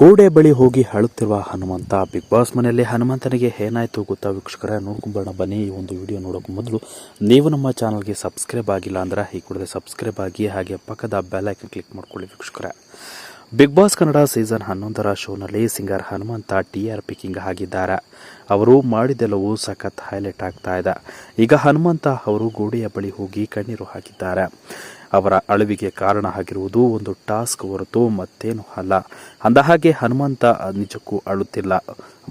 ಗೋಡೆ ಬಳಿ ಹೋಗಿ ಅಳುತ್ತಿರುವ ಹನುಮಂತ ಬಿಗ್ ಬಾಸ್ ಮನೆಯಲ್ಲಿ ಹನುಮಂತನಿಗೆ ಏನಾಯ್ತು ಗೊತ್ತಾ ವೀಕ್ಷಕರ? ನೋಡ್ಕೊಂಬರೋಣ ಬನ್ನಿ. ಈ ಒಂದು ವಿಡಿಯೋ ನೋಡೋಕೆ ಮೊದಲು ನೀವು ನಮ್ಮ ಚಾನಲ್ಗೆ ಸಬ್ಸ್ಕ್ರೈಬ್ ಆಗಿಲ್ಲ ಅಂದ್ರೆ ಈ ಕೂಡಲೇ ಸಬ್ಸ್ಕ್ರೈಬ್ ಆಗಿ ಹಾಗೆ ಪಕ್ಕದ ಬೆಲ್ ಐಕನ್ ಕ್ಲಿಕ್ ಮಾಡ್ಕೊಳ್ಳಿ ವೀಕ್ಷಕರೇ. ಬಿಗ್ ಬಾಸ್ ಕನ್ನಡ ಸೀಸನ್ ಹನ್ನೊಂದರ ಶೋನಲ್ಲಿ singer Hanumantha T R P king ಆಗಿದ್ದಾರೆ. ಅವರು ಮಾಡಿದೆಲ್ಲವೂ ಸಖತ್ ಹೈಲೈಟ್ ಆಗ್ತಾ ಇದೆ. ಈಗ ಹನುಮಂತ ಅವರು ಗೋಡೆಯ ಬಳಿ ಹೋಗಿ ಕಣ್ಣೀರು ಹಾಕಿದ್ದಾರೆ. ಅವರ ಅಳುವಿಗೆ ಕಾರಣ ಆಗಿರುವುದು ಒಂದು ಟಾಸ್ಕ್ ಹೊರತು ಮತ್ತೇನು ಅಲ್ಲ. ಅಂದಹಾಗೆ ಹನುಮಂತ ನಿಜಕ್ಕೂ ಅಳುತ್ತಿಲ್ಲ.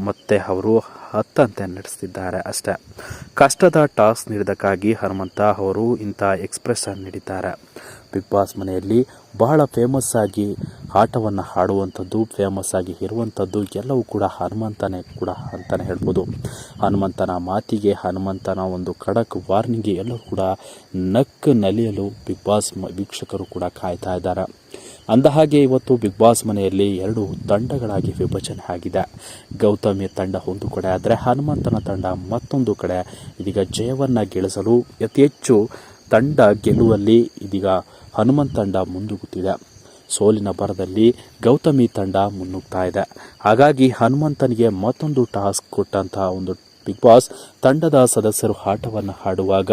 ಮತ್ತೆ ಅವರು ಹತ್ತಂತೆ ನಡೆಸ್ತಿದ್ದಾರೆ ಅಷ್ಟೇ. ಕಷ್ಟದ ಟಾಸ್ಕ್ ನೀಡಿದಕ್ಕಾಗಿ ಹನುಮಂತ ಅವರು ಇಂಥ ಎಕ್ಸ್ಪ್ರೆಷನ್ ನೀಡಿದ್ದಾರೆ. ಬಿಗ್ ಬಾಸ್ ಮನೆಯಲ್ಲಿ ಬಹಳ ಫೇಮಸ್ ಆಗಿ ಆಟವನ್ನು ಆಡುವಂಥದ್ದು ಫೇಮಸ್ ಆಗಿ ಇರುವಂಥದ್ದು ಎಲ್ಲವೂ ಕೂಡ ಹನುಮಂತನೇ ಕೂಡ ಅಂತಲೇ ಹೇಳ್ಬೋದು. ಹನುಮಂತನ ಮಾತಿಗೆ, ಹನುಮಂತನ ಒಂದು ಖಡಕ್ ವಾರ್ನಿಂಗ್ಗೆ ಎಲ್ಲರೂ ಕೂಡ ನಕ್ಕು ನಲಿಯಲು ಬಿಗ್ ಬಾಸ್ ವೀಕ್ಷಕರು ಕೂಡ ಕಾಯ್ತಾ ಇದ್ದಾರೆ. ಅಂದಹಾಗೆ ಇವತ್ತು ಬಿಗ್ ಬಾಸ್ ಮನೆಯಲ್ಲಿ ಎರಡು ತಂಡಗಳಾಗಿ ವಿಭಜನೆ ಆಗಿದೆ. ಗೌತಮಿ ತಂಡ ಒಂದು ಕಡೆ, ಆದರೆ ಹನುಮಂತನ ತಂಡ ಮತ್ತೊಂದು ಕಡೆ ಇದೀಗ ಜಯವನ್ನು ಗೆಲ್ಲಿಸಲು ಅತಿ ಹೆಚ್ಚು ತಂಡ ಗೆಲ್ಲುವಲ್ಲಿ ಇದೀಗ ಹನುಮಂತ ತಂಡ ಮುಂದೂಗುತ್ತಿದೆ. ಸೋಲಿನ ಭರದಲ್ಲಿ ಗೌತಮಿ ತಂಡ ಮುನ್ನುಗ್ತಾ ಇದೆ. ಹಾಗಾಗಿ ಹನುಮಂತನಿಗೆ ಮತ್ತೊಂದು ಟಾಸ್ಕ್ ಕೊಟ್ಟಂತಹ ಒಂದು ಬಿಗ್ ಬಾಸ್ ತಂಡದ ಸದಸ್ಯರು ಆಟವನ್ನು ಆಡುವಾಗ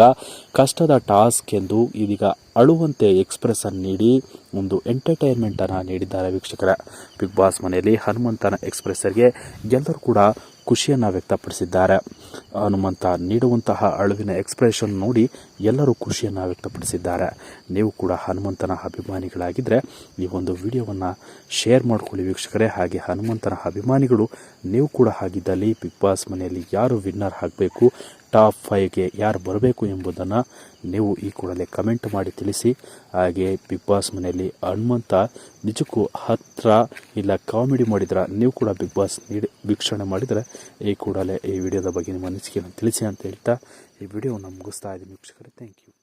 ಕಷ್ಟದ ಟಾಸ್ಕ್ ಎಂದು ಇದೀಗ ಅಳುವಂತೆ ಎಕ್ಸ್ಪ್ರೆಸನ್ನು ನೀಡಿ ಒಂದು ಎಂಟರ್ಟೈನ್ಮೆಂಟ್ ಅನ್ನು ನೀಡಿದ್ದಾರೆ ವೀಕ್ಷಕರ. ಬಿಗ್ ಬಾಸ್ ಮನೆಯಲ್ಲಿ ಹನುಮಂತನ ಎಕ್ಸ್ಪ್ರೆಸರ್ಗೆ ಎಲ್ಲರೂ ಕೂಡ ಖುಷಿಯನ್ನು ವ್ಯಕ್ತಪಡಿಸಿದ್ದಾರೆ. ಹನುಮಂತ ನೀಡುವಂತಹ ಅಳುವಿನ ಎಕ್ಸ್ಪ್ರೆಷನ್ ನೋಡಿ ಎಲ್ಲರೂ ಖುಷಿಯನ್ನು ವ್ಯಕ್ತಪಡಿಸಿದ್ದಾರೆ. ನೀವು ಕೂಡ ಹನುಮಂತನ ಅಭಿಮಾನಿಗಳಾಗಿದ್ದರೆ ಈ ಒಂದು ವಿಡಿಯೋವನ್ನು ಶೇರ್ ಮಾಡ್ಕೊಳ್ಳಿ ವೀಕ್ಷಕರೇ. ಹಾಗೆ ಹನುಮಂತನ ಅಭಿಮಾನಿಗಳು ನೀವು ಕೂಡ ಹಾಗಿದ್ದಲ್ಲಿ ಬಿಗ್ ಬಾಸ್ ಮನೆಯಲ್ಲಿ ಯಾರು ವಿನ್ನರ್ ಆಗಬೇಕು? ಟಾಪ್ ಫೈವ್ಗೆ ಯಾರು ಬರಬೇಕು ಎಂಬುದನ್ನು ನೀವು ಈ ಕೂಡಲೇ ಕಮೆಂಟ್ ಮಾಡಿ ತಿಳಿಸಿ. ಹಾಗೆ ಬಿಗ್ ಬಾಸ್ ಮನೆಯಲ್ಲಿ ಹನುಮಂತ ನಿಜಕ್ಕೂ ಹತ್ರ ಇಲ್ಲ, ಕಾಮಿಡಿ ಮಾಡಿದ್ರೆ? ನೀವು ಕೂಡ ಬಿಗ್ ಬಾಸ್ ನೀಡಿ ವೀಕ್ಷಣೆ ಮಾಡಿದರೆ ಈ ಕೂಡಲೇ ಈ ವಿಡಿಯೋದ ಬಗ್ಗೆ ನಿಮ್ಮ ಅನಿಸಿಕೆಯನ್ನು ತಿಳಿಸಿ ಅಂತ ಹೇಳ್ತಾ ಈ ವಿಡಿಯೋವನ್ನು ಮುಗಿಸ್ತಾ ಇದ್ದೀನಿ. ವೀಕ್ಷಕರೇ ಥ್ಯಾಂಕ್ ಯು